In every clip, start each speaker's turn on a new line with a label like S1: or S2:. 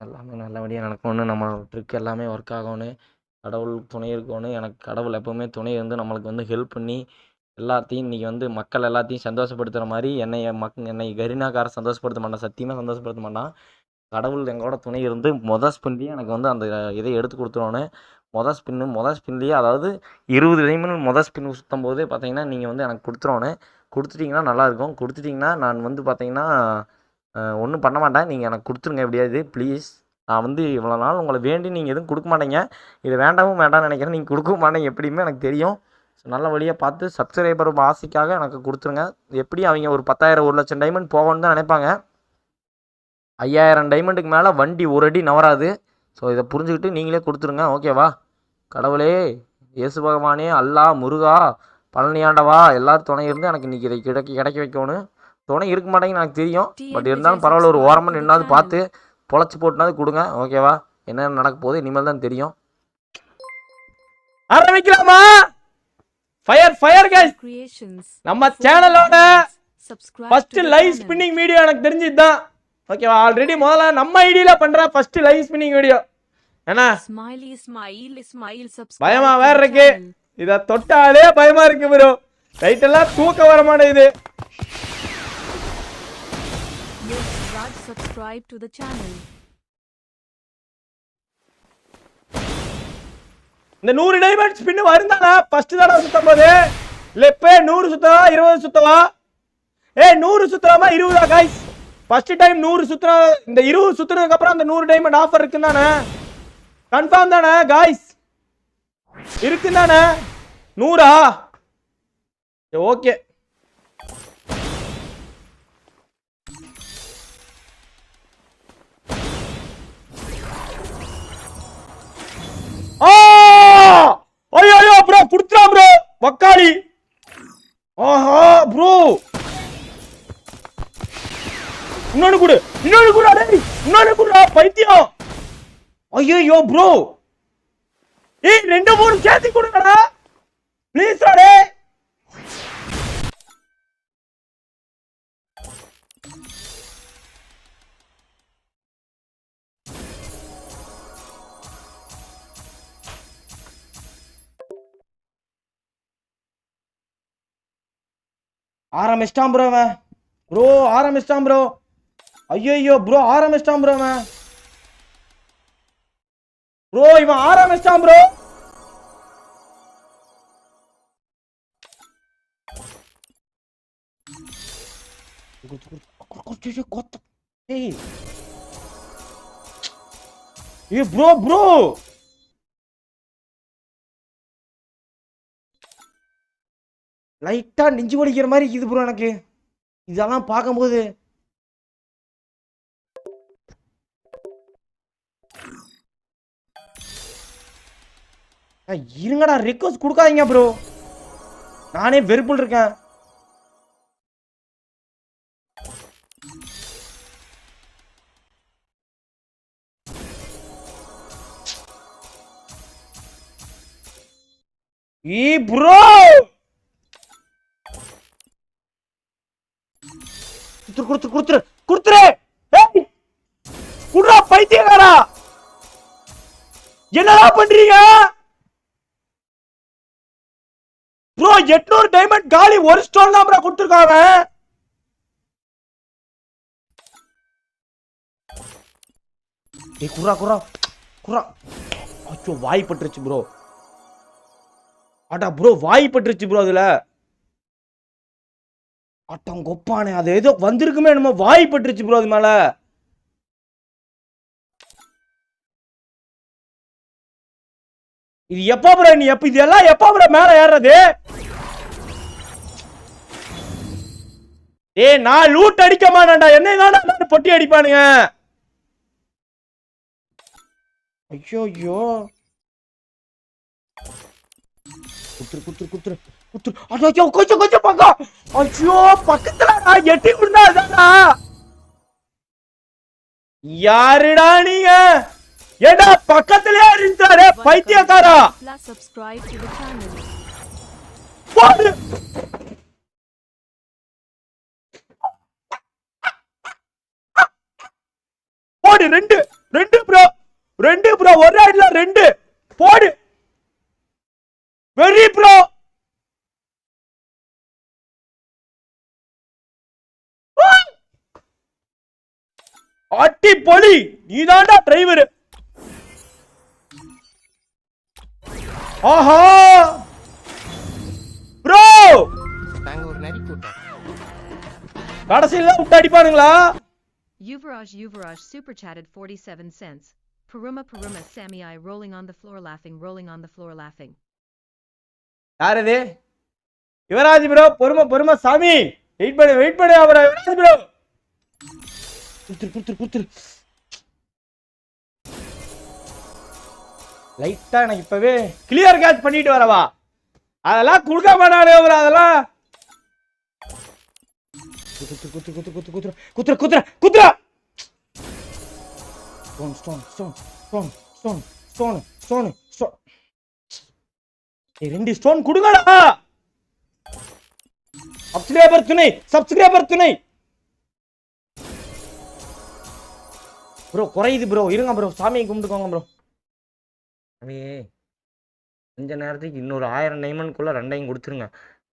S1: எல்லாமே நல்லபடியாக நடக்கணும்னு நம்ம ட்ரிக் எல்லாமே ஒர்க் ஆகணும். கடவுள் துணை இருக்கணும். எனக்கு கடவுள் எப்போவுமே துணை இருந்து நம்மளுக்கு வந்து ஹெல்ப் பண்ணி எல்லாத்தையும் இன்றைக்கி வந்து மக்கள் எல்லாத்தையும் சந்தோஷப்படுத்துகிற மாதிரி என்னை மக் என்னை கரினாக்கார சந்தோஷப்படுத்த மாட்டான். சத்தியமாக சந்தோஷப்படுத்த மாட்டான். கடவுள் எங்களோட துணை இருந்து மொதல் ஸ்பின்லேயே எனக்கு வந்து அந்த இதை எடுத்து கொடுத்துருவோன்னு மொதல் ஸ்பின்னு மொதல் ஸ்பின்லேயே அதாவது இருபது நிமிடம் மொதல் ஸ்பின் சுற்றும் போதே பார்த்தீங்கன்னா நீங்கள் வந்து எனக்கு கொடுத்துருவோன்னு கொடுத்துட்டிங்கன்னா நல்லாயிருக்கும் கொடுத்துட்டிங்கன்னா நான் வந்து பார்த்தீங்கன்னா ஒன்றும் பண்ண மாட்டேன். நீங்கள் எனக்கு கொடுத்துருங்க எப்படியாவது ப்ளீஸ் நான் வந்து இவ்வளோ நாள் உங்களை வேண்டி நீங்கள் எதுவும் கொடுக்க மாட்டீங்க. இது வேண்டாமும் வேண்டாம்னு நினைக்கிறேன். நீங்கள் கொடுக்க மாட்டேங்க எப்படியுமே எனக்கு தெரியும். ஸோ நல்ல வழியாக பார்த்து சப்ஸ்கிரைபர் ஆசைக்காக எனக்கு கொடுத்துருங்க. எப்படி அவங்க ஒரு பத்தாயிரம் ஒரு லட்சம் டைமண்ட் போகணும்னு தான் நினைப்பாங்க. ஐயாயிரம் டைமண்டுக்கு மேலே வண்டி ஒரு அடி நவராது. ஸோ இதை புரிஞ்சுக்கிட்டு நீங்களே கொடுத்துருங்க. ஓகேவா கடவுளே இயேசு பகவானே அல்லாஹ் முருகா பழனியாண்டவா எல்லாரும் துணை இருந்து எனக்கு இன்றைக்கி இதை கிடைக்க கிடைக்க வைக்கணும். துணை இருக்க மாட்டேங்குன்னு எனக்கு தெரியும். பட் இருந்தாலும் பரவாயில்ல ஒரு ஓரமாக நின்னாவது பார்த்து பொழைச்சி போட்டுனாவது கொடுங்க. ஓகேவா என்ன நடக்க போகுது? இனிமேல் தான் தெரியும். ஆரம்பிக்கலாமா? ஃபயர் ஃபயர் கைஸ் நம்ம சேனலோட ஃபர்ஸ்ட் லைவ். ஸ்பின்னிங் வீடியோ எனக்கு தெரிஞ்சது தான். ஓகேவா ஆல்ரெடி முதல்ல நம்ம ஐடியில பண்ற first
S2: live spinning video subscribe
S1: பயமா வேற இருக்கு. இத தொட்டாலே பயமா இருக்கு ப்ரோ ரைட் எல்லாம் தூக்க வர மாட்டேங்குது.
S2: Subscribe to the channel.
S1: இந்த நூறு டைமண்ட் ஸ்பின் வருந்தானா? ஃபர்ஸ்ட் தடவை சுத்தம் போது? லெப்பே நூறு சுத்தலாம் இருபது சுத்தலாம் ஏ நூறு சுத்தலாமா இருபதா காய்ஸ் ஃபர்ஸ்ட் டைம் நூறு சுத்துற இந்த இருபது சுத்தினதுக்கு அப்புறம் அந்த நூறு டைமண்ட் ஆஃபர் இருக்கு தானே? கன்ஃபார்ம் தானே காய்ஸ் இருக்கு தானே? நூறா? ஓகே புடிச்சா ப்ரோ குடுத்துறா ப்ரோ வக்காளி. ஆஹா ப்ரோ இன்னொன்னு குடு. இன்னொன்னு குடு டேய். இன்னொன்னு குடுடா பைத்தியம். ஐயோ ப்ரோ ஏய் ரெண்டு மூணு சேர்த்து கொடுங்கடா. ப்ளீஸ் டேய். ஆரம்பிச்சிட்டான் ப்ரோ அவன். ப்ரோ ஆரம்பிச்சிட்டான் ப்ரோ ஐயோ ப்ரோ ஆரம்பிச்சிட்டான் ப்ரோ அவன். ப்ரோ இவன் ஆரம்பிச்சிட்டான் ப்ரோ ஏய் ஏய் ப்ரோ ப்ரோ லைட்டாக நெஞ்சு வலிக்கிற மாதிரி இருக்குது ப்ரோ எனக்கு. இதெல்லாம் பார்க்கும்போது. இருங்கடா ரிக்வஸ்ட் கொடுக்காதீங்க ப்ரோ நானே வெறுப்புல இருக்கேன். ஏ ப்ரோ குடுத்துரு குடுத்துரு குடுத்துரு. குடுத்துரு! ஏய்! குடுறா பைத்தியக்காரா! என்னடா பண்றீங்க? ப்ரோ 800 டைமண்ட் காலி ஒரு ஸ்டோன் தான் ப்ரோ கொடுத்துருக்காங்க ஏய் குறா குறா குறா அச்சோ வாய் பட்டுருச்சு ப்ரோ அடா ப்ரோ வாய் பட்டுருச்சு ப்ரோ அதுல. அட்டம் கொப்பானே அது ஏதோ வந்திருக்குமே என்னமோ வாய் பட்டுருச்சு ப்ரோ அது மேல. இது எப்போ ப்ரோ நீ எப்ப இதெல்லாம் எப்போ ப்ரோ மேல ஏறுறது? ஏய் நான் லூட் அடிக்க மாட்டேன்டா என்ன தான் பொட்டி அடிப்பானுங்க. ஐயோ ஐயோ. குத்துரு குத்துரு குத்துரு. ஐயோ கொஞ்சம் கொஞ்சம் பக்கம் ஐயோ பக்கத்துல நான் எட்டி விழுந்தா அதானா யாருடா நீங்க? ஏடா பக்கத்துலயே இருந்தாரே பைத்தியக்காரா. போடு ரெண்டு ரெண்டு ப்ரோ ரெண்டு ப்ரோ ஒரு அடில ரெண்டு போடு வெரி ப்ரோ அட்டி பொலி நீதான்டா டிரைவர் ஆஹா ப்ரோ
S3: நாங்க ஒரு நரி கூட்டம்
S1: கடைசியில தான் விட்டு அடிப்பானுங்களா
S4: Yuvraj Yuvraj super chatted 47 cents. Paruma Paruma Sami I rolling on the floor laughing rolling on the floor laughing.
S1: யார் இது யுவராஜ் ப்ரோ பொறுமை பொறுமை சாமி வெயிட் பண்ணு வெயிட் பண்ணு அவரை யுவராஜ் ப்ரோ குத்துரு குத்துரு குத்துரு லைட்டா எனக்கு இப்பவே கிளியர் கேட்ச் பண்ணிட்டு வரவா? அதெல்லாம் கொடுக்க மாட்டானே அவர் அதெல்லாம். குத்து குத்து குத்து குத்து குத்துரு குத்துரு குத்துரு குத்துரு stone stone stone stone stone stone stone stone ரெண்டு ஸ்டோன் கொடுங்கடா. சப்ஸ்கிரைபர் துணை சப்ஸ்கிரைபர் துணை. ப்ரோ குறையுது ப்ரோ இருங்க ப்ரோ சாமியை கும்பிட்டுக்கோங்க ப்ரோ
S2: சாமியே கொஞ்ச நேரத்துக்கு இன்னொரு ஆயிரம் டைமண்ட்குள்ளே ரெண்டையும் கொடுத்துருங்க.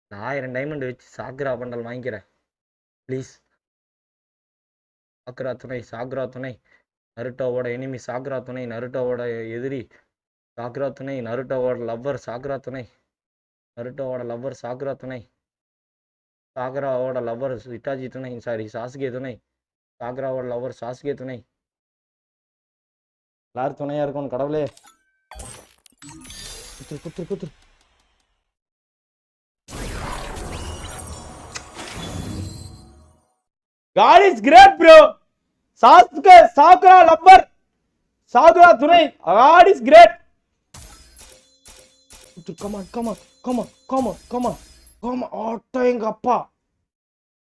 S2: இந்த ஆயிரம் டைமண்ட் வச்சு சாக்ரா பண்டல் வாங்கிக்கிறேன். ப்ளீஸ் சாக்ரா துணை சாக்ரா துணை. நருட்டோவோட எனிமி சாக்ரா துணை நருட்டோவோட எதிரி. சாக்ரா துணை நருட்டோவோட லவ்வர் சாக்ரா துணை. நருட்டோவோட லவ்வர் சாக்ரா துணை. சாக்ராவோட லவ்வர் இட்டாஜி துணை. சாரி சாஸ்கே துணை. சாக்ராவோட லவ்வர் சாஸ்கே துணை. எல்லாரும் துணையா இருக்கணும் கடவுளே குத்துரு குத்துரு குத்துரு
S1: God is great, bro. Sasuke, Sakura, lover. Sakura, Tunai. God is great. Come on, come on, come on, come on, come on. Come on, oh, எங்க அப்பா.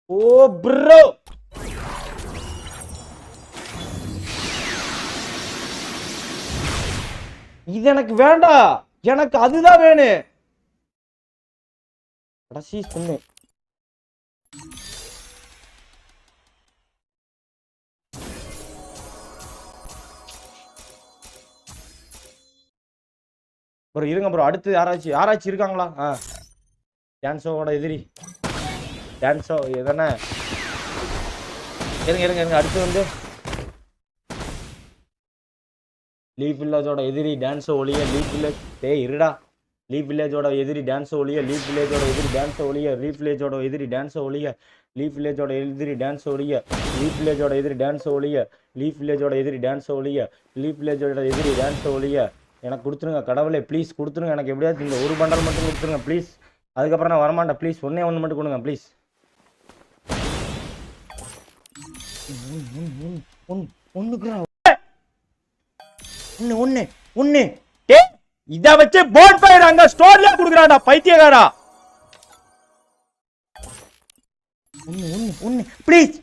S1: Oh, bro. இது எனக்கு வேண்டாம் எனக்கு அதுதான் வேணும் கடைசி சொன்னு ப்ரோ இருங்க ப்ரோ அடுத்து யாராச்சும் யாராச்சும் இருக்காங்களா? ஆ. டான்ஸோட எதிரி. டான்ஸோ எதனா இருங்க இருங்க இருங்க. அடுத்து வந்து லீஃப் வில்லேஜோட எதிரி டான்ஸோ ஒளிய லீஃப் வில்லேஜ் டே இருடா. லீஃப் வில்லேஜோட எதிரி டான்ஸோ ஒளிய லீஃப் வில்லேஜோட எதிரி டான்ஸோ ஒளிய லீஃப் வில்லேஜோட எதிரி டான்ஸோ ஒளிய லீஃப் வில்லேஜோட எதிரி டான்ஸ் ஒளிய லீஃப் வில்லேஜோட எதிரி டான்ஸ் ஒளிய லீஃப் வில்லேஜோட எதிரி டான்ஸ் ஒளிய லீஃப் வில்லேஜோட எதிரி டான்ஸ் ஒளிய. எனக்கு கொடுத்துருங்க கடவுளே ப்ளீஸ் கொடுத்துருங்க. எனக்கு எப்படியாவது இந்த ஒரு பண்டல் மட்டும் கொடுத்துருங்க ப்ளீஸ் அதுக்கப்புறம் நான் வரமாட்டேன் ப்ளீஸ் ஒன்றே ஒன்று மட்டும் கொடுங்க ப்ளீஸ் ஒன்று ஒன்று ஒன்று ஒன்று டே இத வச்சு போட் ஃபயர் அங்க ஸ்டோர்ல குடுக்குறாடா பைத்தியக்காரா. ஒன்று ஒன்று ஒன்று please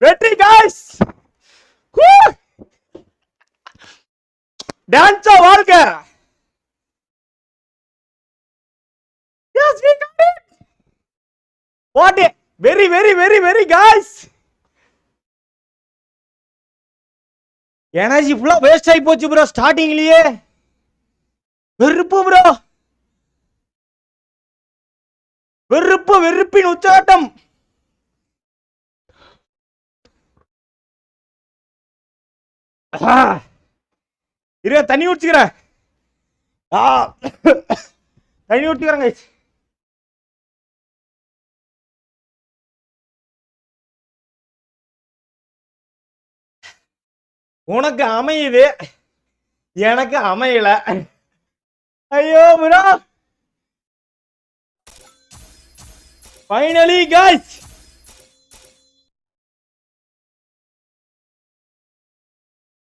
S1: வெற்றி காய்ஸ் டான்ஸா வாழ்க்கை Yes, we got it. What a very, very, very, very guys. Energy ஃபுல்லா வேஸ்ட் ஆகி போச்சு ப்ரோ ஸ்டார்டிங்லயே வெறுப்பு ப்ரோ வெறுப்பு வெறுப்பின் உச்சாட்டம். இரு தண்ணி ஊற்றிக்கிறேன் தண்ணி ஊற்றிக்கிறேன் கைஸ் உனக்கு அமையுது. எனக்கு அமையல. ஐயோ bro finally guys.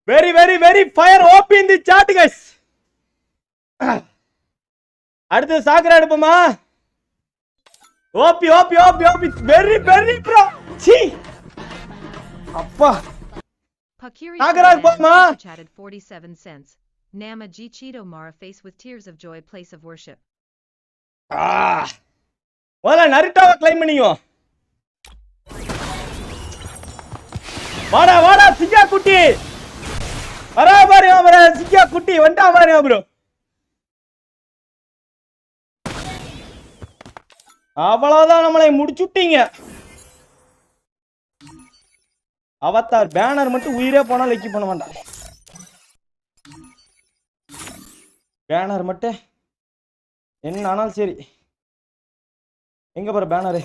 S1: Very very very fire O P இந்த சாட் கைஸ் அடுத்து சாக்கரை எடுப்போமா? O P O P O P
S4: O P
S1: very
S4: very
S1: bro
S4: C. அப்பா. Pakiri Nagaraj Nama G Cheeto Mara face with tears of joy place of worship. Ah!
S1: ஆ முதல்ல நருட்டாவை claim பண்ணிக்கோ. வாடா வாடா சிங்கா குட்டி வரா பாருங்க வர சிங்கா குட்டி வந்துட்டா பாருங்க ப்ரோ அவ்வளவுதான் நம்மளை முடிச்சுட்டீங்க. அவத்தார் பேனர் மட்டும் உயிரே போனா லெக்கி பண்ண மாட்டான். பேனர் மட்டும் என்ன ஆனாலும் சரி. எங்க பாரு பேனரு?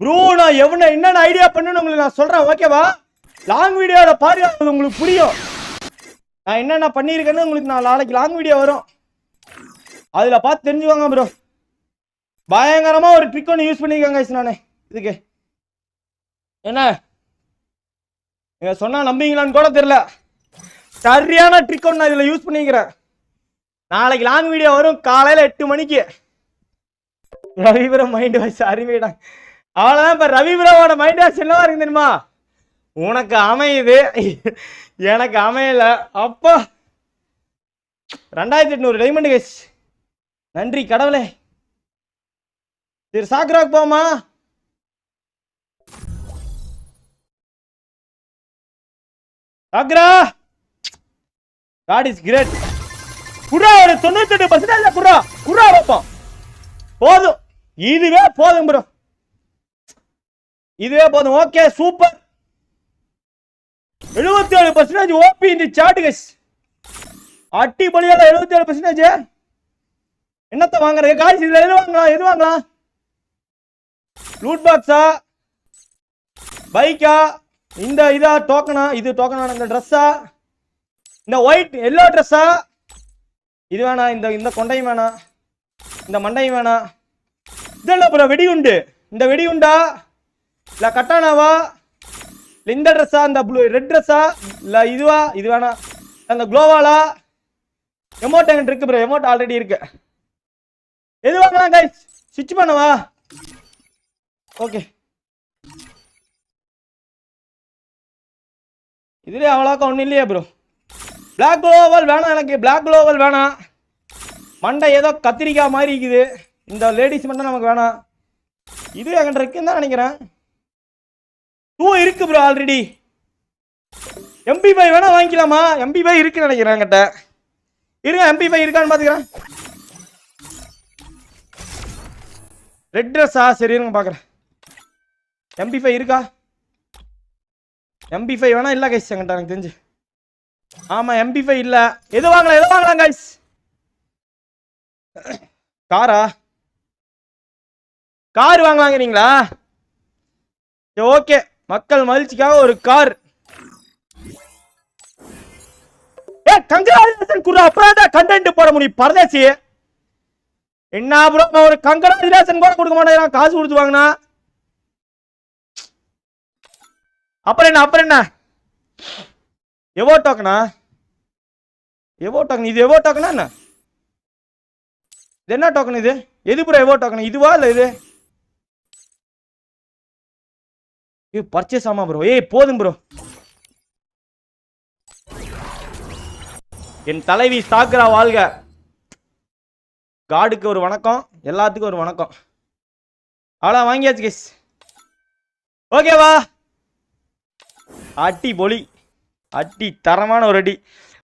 S1: ப்ரோ நான் எவ்வளோ என்னென்ன ஐடியா பண்ணுன்னு உங்களுக்கு நான் சொல்றேன் ஓகேவா லாங் வீடியோட பாரு அது உங்களுக்கு புரியும். நான் என்னென்ன பண்ணியிருக்கேன்னு உங்களுக்கு நான் நாளைக்கு லாங் வீடியோ வரும். அதில் பார்த்து தெரிஞ்சுக்கோங்க ப்ரோ பயங்கரமாக ஒரு ட்ரிக் ஒன்று யூஸ் பண்ணியிருக்கேங்க guys இதுக்கு. என்ன? நீங்கள் சொன்னால் நம்புவீங்களான்னு கூட தெரில சரியான ட்ரிக் ஒன்று நான் இதில் யூஸ் பண்ணிக்கிறேன். நாளைக்கு லாங் வீடியோ வரும் காலையில எட்டு மணிக்கு. ரவிபுரம் மைண்ட் வாய்ஸ் அருமைடா அவ்வளோதான் இப்போ ரவிபுரமோட மைண்ட் வாய்ஸ் என்னவா இருக்கு தெரியுமா? உனக்கு அமையுது. எனக்கு அமையல. அப்பா. ரெண்டாயிரத்தி எட்நூறு டைமண்ட் கேஸ் நன்றி கடவுளே. சரி சாக்ராக் போமா சாக்ரா. காட் இஸ் கிரேட் குரா ஒரு தொண்ணூத்தெட்டு பர்சன்டேஜ் குரா குரா வைப்போம். போதும். இதுவே போதும் ப்ரோ இதுவே போதும். ஓகே சூப்பர் எழுபத்தி ஏழு பர்சன்டேஜ் ஓபி இந்த சாட்டு கஸ் அட்டி எழுபத்தி ஏழு பர்சன்டேஜ் என்னத்த வாங்குறது? காய்ச்சி இதுல எது வாங்கலாம்? எது வாங்கலாம்? லூட் பாக்ஸா பைக்கா இந்த இதா டோக்கனா இது டோக்கனா இந்த ட்ரெஸ்ஸா இந்த ஒயிட் எல்லோ ட்ரெஸ்ஸா இது வேணாம் இந்த இந்த கொண்டையும் வேணாம் இந்த மண்டையும் வேணாம் இதெல்லாம் ப்ரோ வெடிகுண்டு? இந்த வெடிகுண்டா? இல்லை கட்டானாவா? இல்லை இந்த ட்ரெஸ்ஸா இந்த ப்ளூ ரெட் ட்ரெஸ்ஸா இல்லை இதுவா? இது வேணாம் அந்த க்ளோவாலா எமோட் எங்கிட்ட இருக்கு ப்ரோ எமோட் ஆல்ரெடி இருக்கு. எது வாங்கலாம் கைஸ் ஸ்விட்ச் பண்ணவா? ஓகே இதுலேயே அவ்வளோக்கா ஒன்றும் இல்லையா ப்ரோ பிளாக் குளோவல் வேணாம் எனக்கு. பிளாக் குளோவல் வேணாம். மண்டை ஏதோ கத்திரிக்காய் மாதிரி இருக்குது. இந்த லேடிஸ் மட்டும் நமக்கு வேணாம். இது என்கிட்ட இருக்குன்னு தான் நினைக்கிறேன். டூ இருக்கு ப்ரோ ஆல்ரெடி எம்பி பை வேணால் வாங்கிக்கலாமா? எம்பி பை இருக்குன்னு நினைக்கிறேன் என்கிட்ட. இருங்க எம்பி ஃபைவ் இருக்கான்னு பார்த்துக்கிறேன். ரெட் ட்ரெஸ்ஸா சரி இருங்க பார்க்குறேன். எம்பி ஃபைவ் இருக்கா? எம்பி ஃபைவ் வேணால் இல்லை கைஸ் என்கிட்ட எனக்கு தெரிஞ்சு. ஆமா எம்பி ஃபைவ் இல்ல. எது வாங்கலாம் எது வாங்கலாம் கைஸ் காரா? கார் வாங்க வாங்குறீங்களா? ஓகே. மக்கள் மகிழ்ச்சிக்காக ஒரு கார். ஏ கங்கராஜுலேஷன் குரு. அப்புறம் தான் கண்டென்ட் போட முடியும். பரதேசி. என்ன ப்ரோ ஒரு கங்கராஜுலேஷன் கூட கொடுக்க மாட்டேங்கிறான் காசு கொடுத்து வாங்கினா. அப்புறம் என்ன அப்புறம் என்ன? எவோ டோக்கனா எவோ டோக்கன் இது எவோ டோக்கனா என்ன? இது என்ன டோக்கன் இது? எது ப்ரோ எவோ டோக்கன் இதுவா இல்லை இது? இது பர்ச்சேஸ் ஆமா ப்ரோ ஏய் போதும் ப்ரோ என் தலைவி சாக்ரா வாழ்க. காடுக்கு ஒரு வணக்கம் எல்லாத்துக்கும் ஒரு வணக்கம். அவ்வளோ வாங்கியாச்சு கேஸ் ஓகேவா அட்டி பொலி. அட்டி தரமான ஒரு அடி.